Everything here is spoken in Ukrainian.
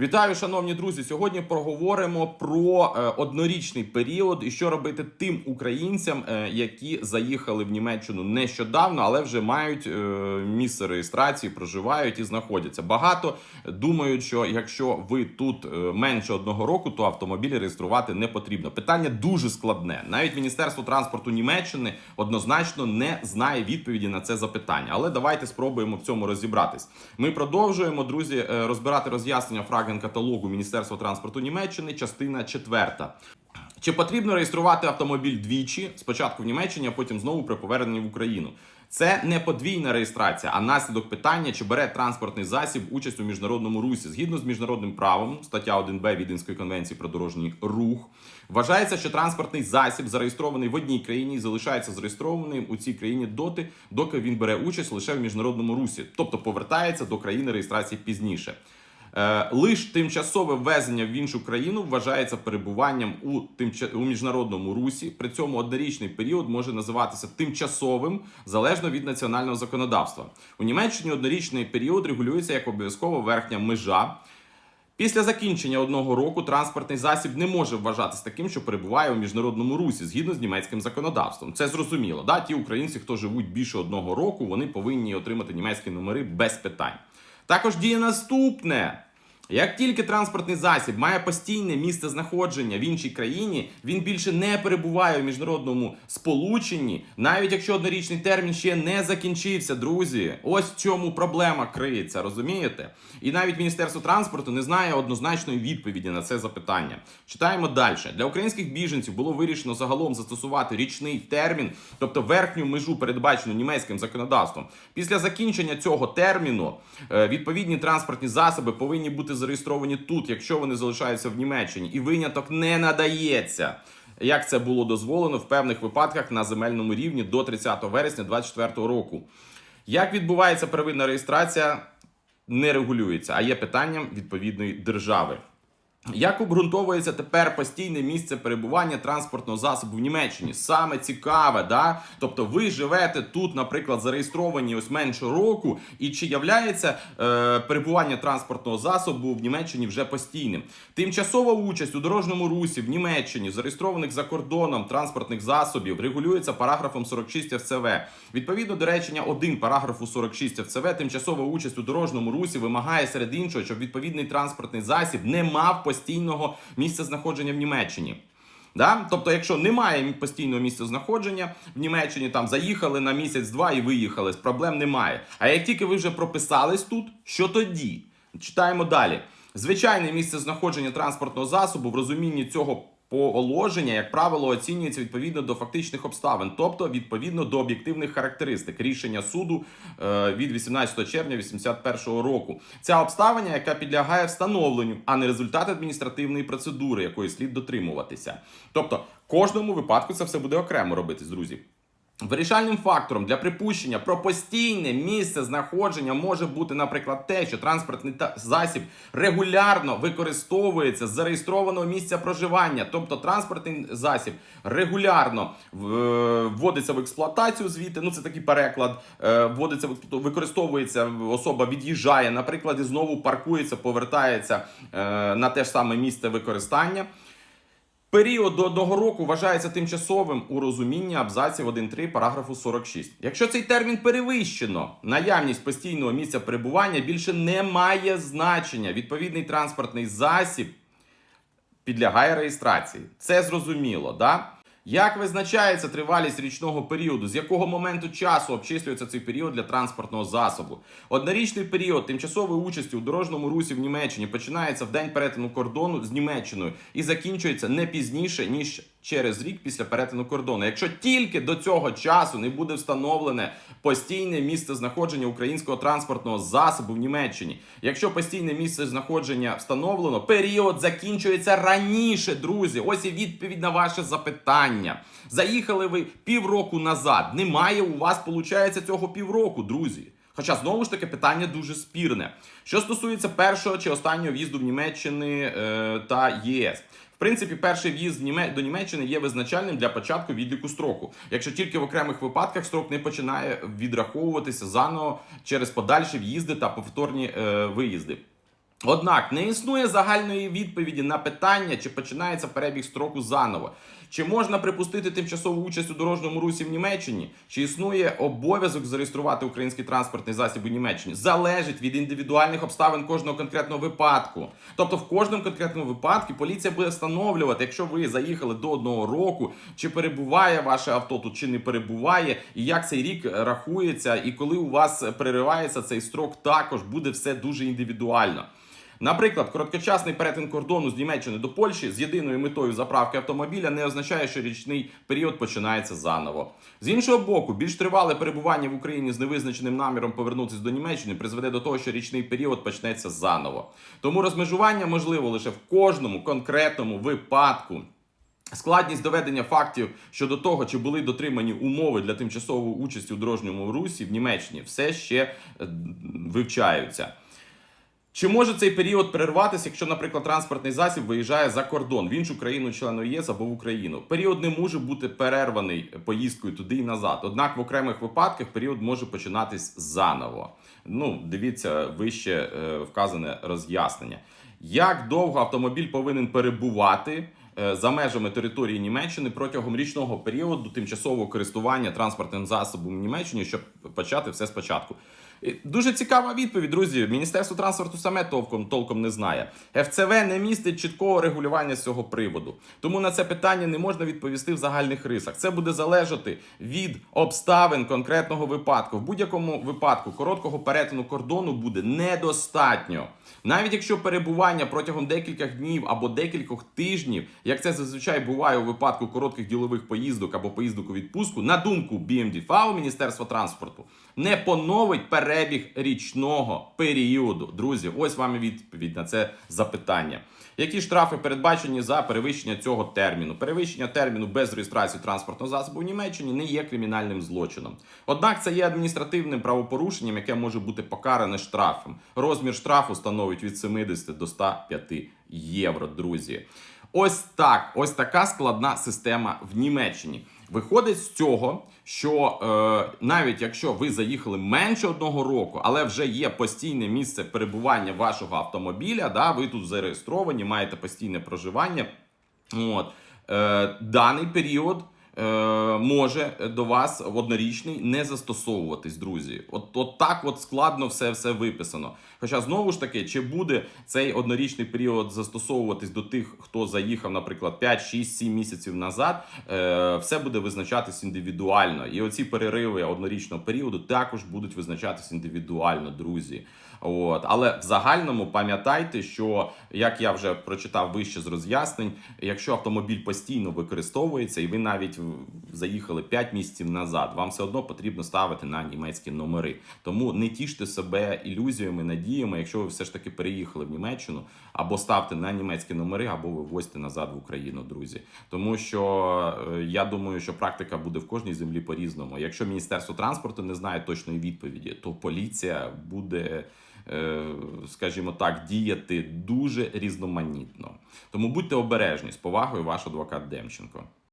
Вітаю, шановні друзі. Сьогодні проговоримо про е, однорічний період і що робити тим українцям, е, які заїхали в Німеччину нещодавно, але вже мають е, місце реєстрації, проживають і знаходяться. Багато думають, що якщо ви тут менше одного року, то автомобіль реєструвати не потрібно. Питання дуже складне. Навіть Міністерство транспорту Німеччини однозначно не знає відповіді на це запитання. Але давайте спробуємо в цьому розібратись. Ми продовжуємо, друзі, розбирати роз'яснення фраген каталогу Міністерства транспорту Німеччини, частина четверта. Чи потрібно реєструвати автомобіль двічі, спочатку в Німеччині, а потім знову при поверненні в Україну? Це не подвійна реєстрація, а наслідок питання, чи бере транспортний засіб участь у міжнародному русі. Згідно з міжнародним правом, стаття 1б Віденської конвенції про дорожній рух, вважається, що транспортний засіб зареєстрований в одній країні і залишається зареєстрованим у цій країні доти, доки він бере участь лише в міжнародному русі, тобто повертається до країни реєстрації пізніше. Е, Лиш тимчасове ввезення в іншу країну вважається перебуванням у тимча... у міжнародному русі. При цьому однорічний період може називатися тимчасовим залежно від національного законодавства. У Німеччині однорічний період регулюється як обов'язково верхня межа. Після закінчення одного року транспортний засіб не може вважатися таким, що перебуває у міжнародному русі згідно з німецьким законодавством. Це зрозуміло. Да? Ті українці, хто живуть більше одного року, вони повинні отримати німецькі номери без питань. Також діє наступне. Як тільки транспортний засіб має постійне місце знаходження в іншій країні, він більше не перебуває у міжнародному сполученні, навіть якщо однорічний термін ще не закінчився, друзі. Ось в чому проблема криється, розумієте? І навіть Міністерство транспорту не знає однозначної відповіді на це запитання. Читаємо далі. Для українських біженців було вирішено загалом застосувати річний термін, тобто верхню межу, передбачену німецьким законодавством. Після закінчення цього терміну е, відповідні транспортні засоби повинні бути зареєстровані тут, якщо вони залишаються в Німеччині, і виняток не надається. Як це було дозволено в певних випадках на земельному рівні до 30 вересня 2024 року. Як відбувається первинна реєстрація, не регулюється, а є питанням відповідної держави. Як обґрунтовується тепер постійне місце перебування транспортного засобу в Німеччині? Саме цікаве, да? Тобто ви живете тут, наприклад, зареєстровані ось менше року, і чи являється е, перебування транспортного засобу в Німеччині вже постійним? Тимчасова участь у дорожньому русі в Німеччині, зареєстрованих за кордоном транспортних засобів, регулюється параграфом 46 ФЦВ. Відповідно до речення 1 параграфу 46 ФЦВ, тимчасова участь у дорожньому русі вимагає серед іншого, щоб відповідний транспортний засіб не мав постійного місця знаходження в Німеччині. Да? Тобто, якщо немає постійного місця знаходження в Німеччині, там заїхали на місяць-два і виїхали, проблем немає. А як тільки ви вже прописались тут, що тоді? Читаємо далі. Звичайне місце знаходження транспортного засобу в розумінні цього положення, як правило, оцінюється відповідно до фактичних обставин, тобто відповідно до об'єктивних характеристик рішення суду е, від 18 червня 81 року. Ця обставина, яка підлягає встановленню, а не результат адміністративної процедури, якої слід дотримуватися. Тобто, кожному випадку це все буде окремо робитись, друзі. Вирішальним фактором для припущення про постійне місце знаходження може бути, наприклад, те, що транспортний засіб регулярно використовується з зареєстрованого місця проживання, тобто транспортний засіб регулярно е, вводиться в експлуатацію звідти. Ну це такий переклад. е, Вводиться використовується особа, від'їжджає, наприклад, і знову паркується, повертається е, на те ж саме місце використання. Період до одного року вважається тимчасовим у розумінні абзаців 1.3 параграфу 46. Якщо цей термін перевищено, наявність постійного місця перебування більше не має значення. Відповідний транспортний засіб підлягає реєстрації. Це зрозуміло, да? Як визначається тривалість річного періоду? З якого моменту часу обчислюється цей період для транспортного засобу? Однорічний період тимчасової участі у дорожньому русі в Німеччині починається в день перетину кордону з Німеччиною і закінчується не пізніше ніж через рік після перетину кордону. Якщо тільки до цього часу не буде встановлене постійне місце знаходження українського транспортного засобу в Німеччині, якщо постійне місце знаходження встановлено, період закінчується раніше, друзі. Ось і відповідь на ваше запитання. Заїхали ви півроку назад. Немає у вас, виходить, цього півроку, друзі. Хоча знову ж таки питання дуже спірне. Що стосується першого чи останнього в'їзду в Німеччини е, та ЄС. В принципі, перший в'їзд до Німеччини є визначальним для початку відліку строку, якщо тільки в окремих випадках строк не починає відраховуватися заново через подальші в'їзди та повторні е, виїзди. Однак не існує загальної відповіді на питання, чи починається перебіг строку заново. Чи можна припустити тимчасову участь у дорожньому русі в Німеччині? Чи існує обов'язок зареєструвати український транспортний засіб у Німеччині? Залежить від індивідуальних обставин кожного конкретного випадку. Тобто, в кожному конкретному випадку поліція буде встановлювати, якщо ви заїхали до одного року, чи перебуває ваше авто тут, чи не перебуває, і як цей рік рахується, і коли у вас переривається цей строк, також буде все дуже індивідуально. Наприклад, короткочасний перетин кордону з Німеччини до Польщі з єдиною метою заправки автомобіля не означає, що річний період починається заново. З іншого боку, більш тривале перебування в Україні з невизначеним наміром повернутися до Німеччини призведе до того, що річний період почнеться заново. Тому розмежування можливо лише в кожному конкретному випадку. Складність доведення фактів щодо того, чи були дотримані умови для тимчасової участі у дорожньому русі в Німеччині, все ще е, вивчаються. Чи може цей період перерватися, якщо, наприклад, транспортний засіб виїжджає за кордон в іншу країну члену ЄС або в Україну? Період не може бути перерваний поїздкою туди і назад. Однак в окремих випадках період може починатись заново. Ну, дивіться вище е, вказане роз'яснення. Як довго автомобіль повинен перебувати е, за межами території Німеччини протягом річного періоду тимчасового користування транспортним засобом Німеччині, щоб почати все спочатку? Дуже цікава відповідь, друзі. Міністерство транспорту саме толком толком не знає. ФЦВ не містить чіткого регулювання з цього приводу. Тому на це питання не можна відповісти в загальних рисах. Це буде залежати від обставин конкретного випадку. В будь-якому випадку короткого перетину кордону буде недостатньо. Навіть якщо перебування протягом декількох днів або декількох тижнів, як це зазвичай буває у випадку коротких ділових поїздок або поїздок у відпустку, на думку BMDFAO, Міністерства транспорту, не поновить перебіг річного періоду. Друзі, ось вам і відповідь на це запитання. Які штрафи передбачені за перевищення цього терміну? Перевищення терміну без реєстрації транспортного засобу в Німеччині не є кримінальним злочином. Однак це є адміністративним правопорушенням, яке може бути покаране штрафом. Розмір штрафу становить від 70 до 105 євро, друзі. Ось так, ось така складна система в Німеччині. Виходить з цього, що е, навіть якщо ви заїхали менше одного року, але вже є постійне місце перебування вашого автомобіля, да, ви тут зареєстровані, маєте постійне проживання. От, е, даний період може до вас в однорічний не застосовуватись, друзі. От, от так от складно все, все виписано. Хоча знову ж таки, чи буде цей однорічний період застосовуватись до тих, хто заїхав, наприклад, 5, 6, 7 місяців назад, е, все буде визначатись індивідуально. І оці перериви однорічного періоду також будуть визначатись індивідуально, друзі. От. Але в загальному пам'ятайте, що як я вже прочитав вище з роз'яснень, якщо автомобіль постійно використовується, і ви навіть заїхали 5 місяців назад, вам все одно потрібно ставити на німецькі номери. Тому не тіште себе ілюзіями, надіями, якщо ви все ж таки переїхали в Німеччину, або ставте на німецькі номери, або вивозьте назад в Україну, друзі. Тому що е, я думаю, що практика буде в кожній землі по-різному. Якщо Міністерство транспорту не знає точної відповіді, то поліція буде скажімо так, діяти дуже різноманітно. Тому будьте обережні з повагою, ваш адвокат Демченко.